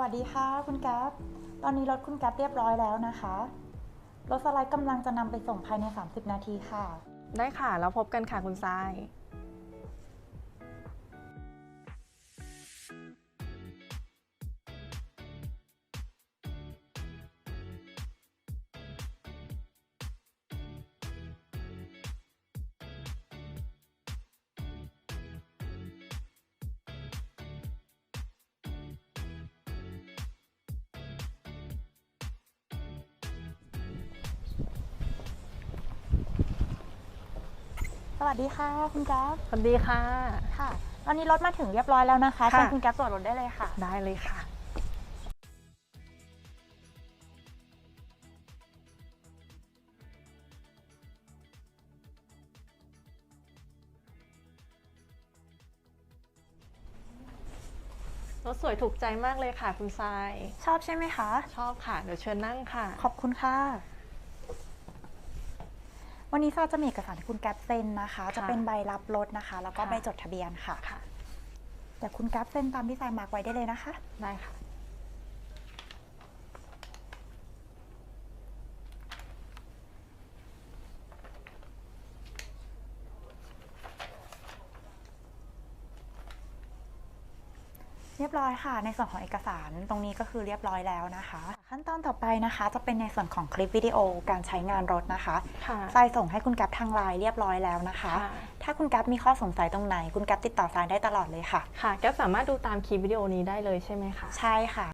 วัสดีค่ะคุณแก๊ปตอนนี้รถคุณแก๊ปเรียบร้อยแล้วนะคะ รถสไลด์กำลังจะนำไปส่งภายใน 30 นาทีค่ะ ได้ค่ะ แล้วพบกันค่ะคุณทราย สวัสดีค่ะคุณแก๊ปสวัสดีค่ะ ค่ะตอนนี้รถมาถึงเรียบร้อยแล้วนะคะค่ะเชิญคุณแก๊ปตรวจรถได้เลยค่ะ ได้เลยค่ะ รถสวยถูกใจมากเลยค่ะ คุณทราย ชอบใช่ไหมคะ ชอบค่ะ เดี๋ยวเชิญนั่งค่ะ ขอบคุณค่ะ วันนี้ซาจะมีเอกสารที่คุณแก๊ปเซ็นนะคะ จะเป็นใบรับรถนะคะ แล้วก็ค่ะใบจดทะเบียนค่ะ ค่ะ เดี๋ยวคุณแก๊ปเซ็นตามที่ทรายมาร์กไว้ได้เลยนะคะ ได้ค่ะ เรียบร้อยค่ะ ในส่วนของเอกสารตรงนี้ก็คือเรียบร้อยแล้วนะคะ ขั้นตอนต่อไปนะคะ จะเป็นในส่วนของคลิปวิดีโอการใช้งานรถนะคะค่ะทรายส่งให้คุณแก๊ปทางไลน์เรียบร้อยแล้วนะคะค่ะถ้าคุณแก๊ปมีข้อสงสัยตรงไหน คุณแก๊ปติดต่อทรายได้ตลอดเลยค่ะ ค่ะแก๊ปสามารถดูตามคลิปวิดีโอนี้ได้เลยใช่ไหมคะ ใช่ค่ะ